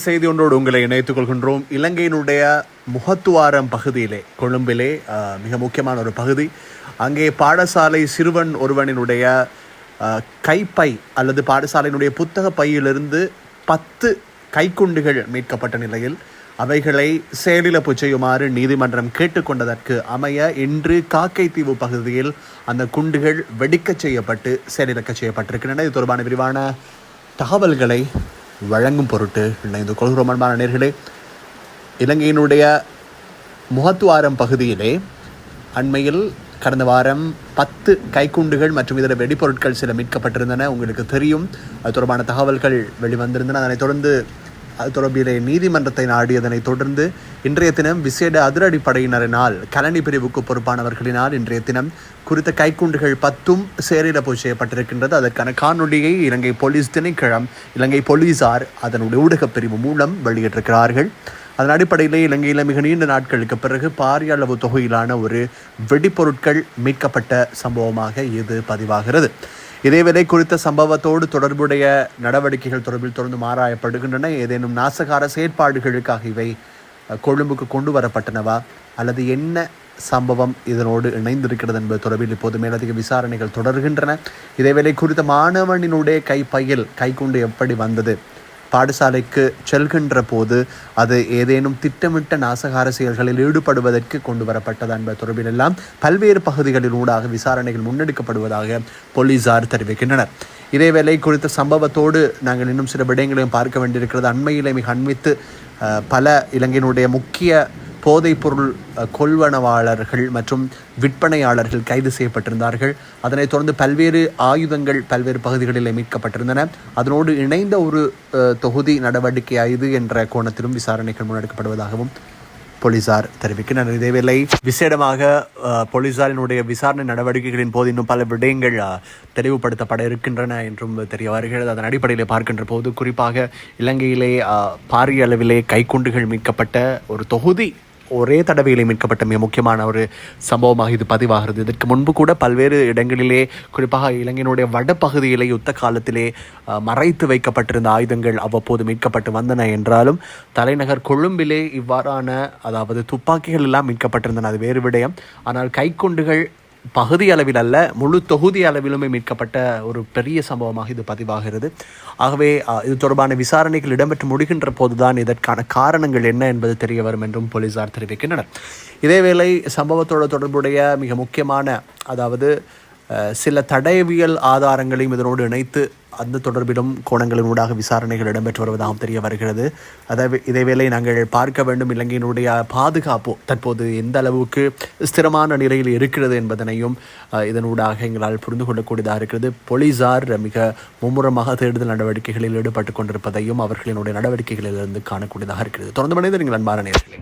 செய்தி ஒன்றோடு உங்களை இணைத்துக் கொள்கின்றோம். இலங்கையினுடைய முகத்துவாரம் பகுதியிலே கொழும்பிலே மிக முக்கியமான ஒரு பகுதி. அங்கே பாடசாலை சிறுவன் ஒருவனினுடைய கைப்பை அல்லது பாடசாலையினுடைய புத்தக பையிலிருந்து பத்து கைக்குண்டுகள் மீட்கப்பட்ட நிலையில் அவைகளை செயலிழப்பு செய்யுமாறு நீதிமன்றம் கேட்டுக்கொண்டதற்கு அமைய இன்று காக்கைத்தீவு பகுதியில் அந்த குண்டுகள் வெடிக்கச் செய்யப்பட்டு செயலிழக்க செய்யப்பட்டிருக்கின்றன. இது தொடர்பான விரிவான தகவல்களை வழங்கும் பொருட்டு இணைந்து கொள்கிறோம் அன்பான நேர்களே இலங்கையினுடைய முகத்துவாரம் பகுதியிலே அண்மையில் கடந்த வாரம் பத்து கைக்குண்டுகள் மற்றும் இதர வெடிப்பொருட்கள் சில மீட்கப்பட்டிருந்தன. உங்களுக்கு தெரியும் அது தொடர்பான தகவல்கள் வெளிவந்திருந்தன. அதனைத் தொடர்ந்து அது தொடர்பிலே நீதிமன்றத்தை நாடியதனை தொடர்ந்து இன்றைய தினம் விசேட அதிரடி படையினரினால் கலனி பிரிவுக்கு பொறுப்பானவர்களினால் இன்றைய தினம் குறித்த கைக்குண்டுகள் பத்தும் சேரிழப்பு செய்யப்பட்டிருக்கின்றது. அதற்கான காணொலியை இலங்கை போலீஸ் திணைக்களம் இலங்கை போலீசார் அதனுடைய ஊடகப் பிரிவு மூலம் வெளியிட்டிருக்கிறார்கள். அதன் அடிப்படையிலே இலங்கையில் மிக நீண்ட நாட்களுக்கு பிறகு பாரிய அளவு தொகையிலான ஒரு வெடிப்பொருட்கள் மீட்கப்பட்ட சம்பவமாக இது பதிவாகிறது. இதேவேளை குறித்த சம்பவத்தோடு தொடர்புடைய நடவடிக்கைகள் தொடர்பில் தொடர்ந்து ஆராயப்படுகின்றன ஏதேனும் நாசகார செயற்பாடுகளுக்காக இவை கொழும்புக்கு கொண்டு வரப்பட்டனவா? அல்லது என்ன சம்பவம் இதனோடு இணைந்திருக்கிறது என்பது தொடர்பில் இப்போது மேலதிக விசாரணைகள் தொடர்கின்றன. இதேவேளை குறித்த மாணவனினுடைய கைப்பையில் கைக்குண்டு எப்படி வந்தது? பாடசாலைக்கு செல்கின்ற போது அது ஏதேனும் திட்டமிட்ட நாசகார செயல்களில் ஈடுபடுவதற்கு கொண்டு வரப்பட்டது என்பது தொடர்பில் எல்லாம் பல்வேறு பகுதிகளில் ஊடாக விசாரணைகள் முன்னெடுக்கப்படுவதாக போலீசார் தெரிவிக்கின்றனர். இதேவேளை குறித்த சம்பவத்தோடு நாங்கள் இன்னும் சில விடயங்களையும் பார்க்க வேண்டியிருக்கிறது. அண்மையிலே மிக அண்மித்து பல இலங்கையினுடைய முக்கிய போதைப்பொருள் கொள்வனவாளர்கள் மற்றும் விற்பனையாளர்கள் கைது செய்யப்பட்டிருந்தார்கள். அதனைத் தொடர்ந்து பல்வேறு ஆயுதங்கள் பல்வேறு பகுதிகளில் மீட்கப்பட்டிருந்தன. அதனோடு இணைந்த ஒரு தொகுதி நடவடிக்கை இது என்ற கோணத்திலும் விசாரணைகள் முன்னெடுக்கப்படுவதாகவும் போலீசார் தெரிவிக்கின்றனர். இதேவேளை விசேடமாக போலீசாரினுடைய விசாரணை நடவடிக்கைகளின் போது இன்னும் பல விடயங்கள் தெளிவுபடுத்தப்பட இருக்கின்றன என்றும் தெரிய வருகிறது அதன் அடிப்படையில் பார்க்கின்ற போது குறிப்பாக இலங்கையிலே பாரிய அளவிலே கைக்குண்டுகள் மீட்கப்பட்ட ஒரு தொகுதி ஒரே தடவையிலே மீட்கப்பட்ட மிக முக்கியமான ஒரு சம்பவமாக இது பதிவாகிறது. இதற்கு முன்பு கூட பல்வேறு இடங்களிலே குறிப்பாக இலங்கையினுடைய வடபகுதியிலே யுத்த காலத்திலே மறைத்து வைக்கப்பட்டிருந்த ஆயுதங்கள் அவ்வப்போது மீட்கப்பட்டு வந்தன என்றாலும் தலைநகர் கொழும்பிலே இவ்வாறான அதாவது துப்பாக்கிகள் எல்லாம் மீட்கப்பட்டிருந்தன. அது வேறு விடயம். ஆனால் கைக்குண்டுகள் பகுதி அளவில் அல்ல முழு தொகுதி அளவிலுமே மீட்கப்பட்ட ஒரு பெரிய சம்பவமாக இது பதிவாகிறது. ஆகவே இது தொடர்பான விசாரணைகள் இடம்பெற்று முடிகின்ற போதுதான் இதற்கான காரணங்கள் என்ன என்பது தெரிய வரும் என்றும் போலீசார் தெரிவிக்கின்றனர். இதேவேளை சம்பவத்தோடு தொடர்புடைய மிக முக்கியமான அதாவது சில தடயவியல் ஆதாரங்களையும் இதனோடு இணைத்து அந்த தொடர்பிலும் கோணங்களினூடாக விசாரணைகள் இடம்பெற்று வருவதாகவும் தெரிய வருகிறது. அதாவது இதேவேளை நாங்கள் பார்க்க வேண்டும் இலங்கையினுடைய பாதுகாப்பு தற்போது எந்த அளவுக்கு ஸ்திரமான நிலையில் இருக்கிறது என்பதனையும் இதனூடாக எங்களால் புரிந்து கொள்ளக்கூடியதாக இருக்கிறது. போலீசார் மிக மும்முரமாக தேடுதல் நடவடிக்கைகளில் ஈடுபட்டு கொண்டிருப்பதையும் அவர்களினுடைய நடவடிக்கைகளிலிருந்து காணக்கூடியதாக இருக்கிறது. தொடர்ந்து மனிதர்கள் அன்பான நேர்களே.